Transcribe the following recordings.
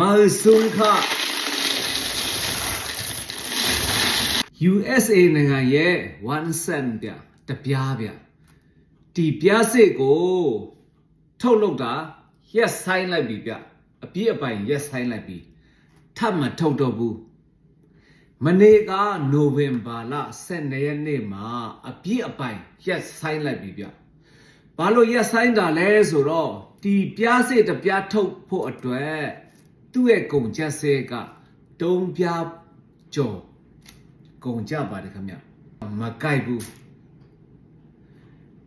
မာဆုံခ USA နိုင်ငံရဲ့1 cent ပြတပြားပြဒီပြားစစ်ကိုထုတ်လုပ်တာရက်ဆိုင်လိုက်ပြီပြအပြည့်အပိုင်ရက်ဆိုင်လိုက်ပြီထပ်မထုတ်တော့ဘူးမနေ့ကနိုဝင်ဘာလ12ရက်နေ့မှာအပြည့်အပိုင်ရက်ဆိုင်လိုက်ပြီပြဘာလို့ရက်ဆိုင်တာလဲဆိုတော့ဒီပြားစစ်တပြားထုတ်ဖို့အတွက် သူ့ရဲ့ကုန်ကျစဲကတုံးပြားကျော်ကုန်ကြပါတယ်ခင်ဗျမကြိုက်ဘူး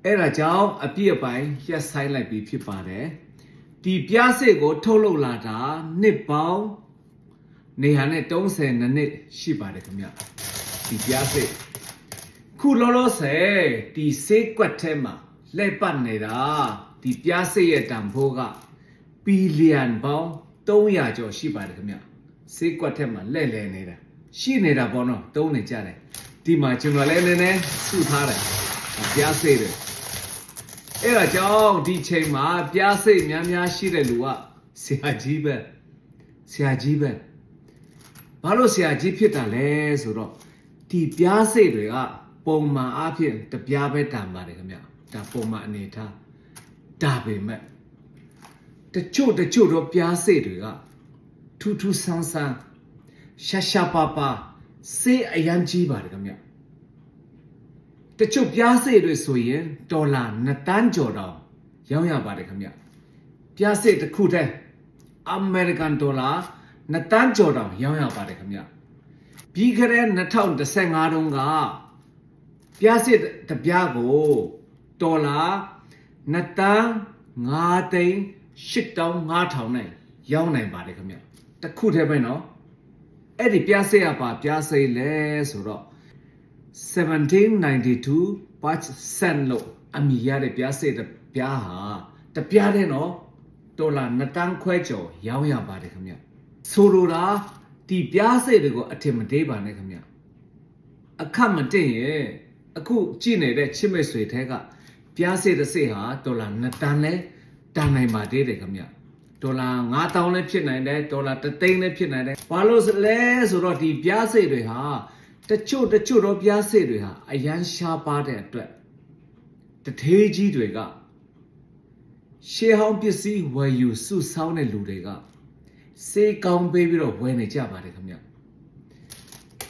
အဲ့ဒါကြောင့်အပြည့်အပိုင်းရက်ဆိုင်လိုက်ပြီးဖြစ်ပါတယ်ဒီပြားစစ်ကို ထုတ်လုပ်လာတာနှစ်ပေါင်းနေဟာနဲ့30နှစ်ရှိပါတယ်ခင်ဗျဒီပြားစစ်ခုလောလောဆယ်ဒီစေးကွက်ထဲမှာလှည့်ပတ်နေတာဒီပြားစစ်ရဲ့တန်ဖိုးကဘီလီယံပေါင်း 300ကျော်ရှိပါတယ်ခင်ဗျစေးကွက်ထဲမှာလှည့်လည်နေတာရှိနေတာပေါ့နော်တုံးနေကြတယ်ဒီမှာကျွန်တော်လည်းနည်းနည်းစုထားတယ်ပြားစိတ်တယ်အဲ့ဒါကြောင့်ဒီချိန်မှာပြားစိတ်များများရှိတဲ့လူကဆရာကြီးပဲဆရာကြီးပဲဘာလို့ဆရာကြီးဖြစ်တာလဲဆိုတော့ဒီပြားစိတ်တွေကပုံမှန်အားဖြင့်တပြားပဲတန်ပါတယ်ခင်ဗျဒါပုံမှန်အနေထားဒါပေမဲ့ တချို့တချို့တော့ပြားစိတ်တွေကထူးထူးဆန်းဆန်းရှာရှာပါပါစေးအရန်ကြီးပါတယ်ခင်ဗျတချို့ပြားစေးတွေဆိုရင်ဒေါ်လာ2တန်းကျော်တော့ရောင်းရပါတယ်ခင်ဗျပြားစေးတစ်ခုတည်းအမေရိကန်ဒေါ်လာ2တန်းကျော်တော့ရောင်းရပါတယ်ခင်ဗျပြီးခဲ့တဲ့2015တုန်းကပြားစေးတစ်ပြားကိုဒေါ်လာ2တန်း5သိန်း 8တောင်း5000နဲ့ရောင်းနိုင်ပါတယ်ခင်ဗျတစ်ခုတည်းပဲနော်အဲ့ဒီပြားစိတ်ကပါပြားစိတ်လဲဆိုတော့1792 patch cent လို့အမည်ရတဲ့ပြားစိတ်တစ်ပြားဟာတစ်ပြားတဲ့နော်ဒေါ်လာ2တန်းခွဲကျော်ရောင်းရပါတယ်ခင်ဗျဆိုလိုတာဒီပြားစိတ်တွေကိုအထင်မသေးပါနဲ့ခင်ဗျအခက်မတင်ရဲ့အခုကြည့်နေတဲ့ချစ်မိတ်ဆွေထဲကပြားစိတ်တစ်စိတ်ဟာဒေါ်လာ2တန်းလဲ တန်နိုင်ပါသေးတယ်ခင်ဗျဒေါ်လာ9000လည်းဖြစ်နိုင်တယ်ဒေါ်လာ3သိန်းလည်းဖြစ်နိုင်တယ်ဘာလို့လဲဆိုတော့ဒီပြားစိတ်တွေဟာတချို့တချို့တော့ပြားစိတ်တွေဟာအရန်ရှားပါတဲ့အတွက်တထေးကြီးတွေကရှေးဟောင်းပစ္စည်းဝယ်ယူစုဆောင်းတဲ့လူတွေကစေးကောင်းပေးပြီးတော့ဝယ်နေကြပါတယ်ခင်ဗျ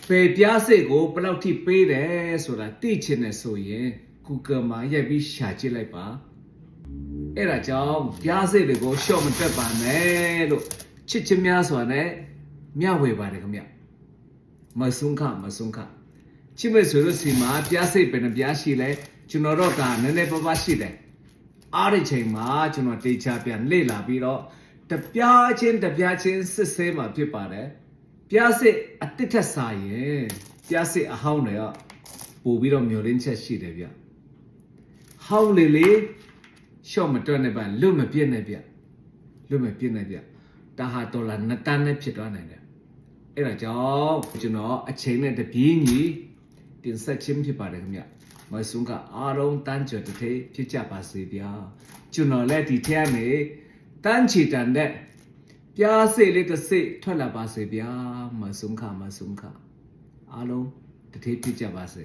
ပေပြားစိတ်ကိုဘယ်လောက်ထိပေးတယ်ဆိုတာသိချင်တယ်ဆိုရင် Google မှာရိုက်ပြီးရှာကြည့်လိုက်ပါ အဲ့ဒါကြောင့်ပြားစိတ်တွေကိုရှော့မတက်ပါနဲ့လို့ချစ်ချင်းများစွာနဲ့မျှဝေပါတယ်ခင်ဗျမဆုံခမဆုံခချစ်မဲ့ဆိုလို့စီမှာပြားစိတ်ပဲနဲ့ပြားရှိလဲကျွန်တော်တို့ကနည်းနည်းပါးပါးရှိတယ်အားဒီချိန်မှာကျွန်တော်တေချာပြန်လေ့လာပြီးတော့တပြားချင်းတပြားချင်းစစ်ဆေးမှာဖြစ်ပါတယ်ပြားစိတ်အတစ်ထက်စာရင်ပြားစိတ်အဟောင်းတွေကပို့ပြီးတော့မျောလင်းချက်ရှိတယ်ဗျဟောင်းလေလေ ရှော့မတွက်နဲ့ပါလွတ်မပြည့်နဲ့ဗျလွတ်မပြည့်နဲ့ဗျတာဟာဒေါ်လာ2တန်းနဲ့ဖြစ်သွားနိုင်တယ်အဲ့ဒါကြောင့်ကျွန်တော်အချိန်နဲ့တပြေးညီတင်ဆက်ခြင်းဖြစ်ပါတယ်ခင်ဗျမဆုံကအားလုံးတန်းကျော်တစ်ထေးဖြစ်ကြပါစေဗျာကျွန်တော်လည်းဒီထဲကနေတန်းချီတန်တဲ့ပြားစိတ်လေးတစ်စိတ်ထွက်လာပါစေဗျာမဆုံခမဆုံခအားလုံးတစ်ထေးဖြစ်ကြပါစေ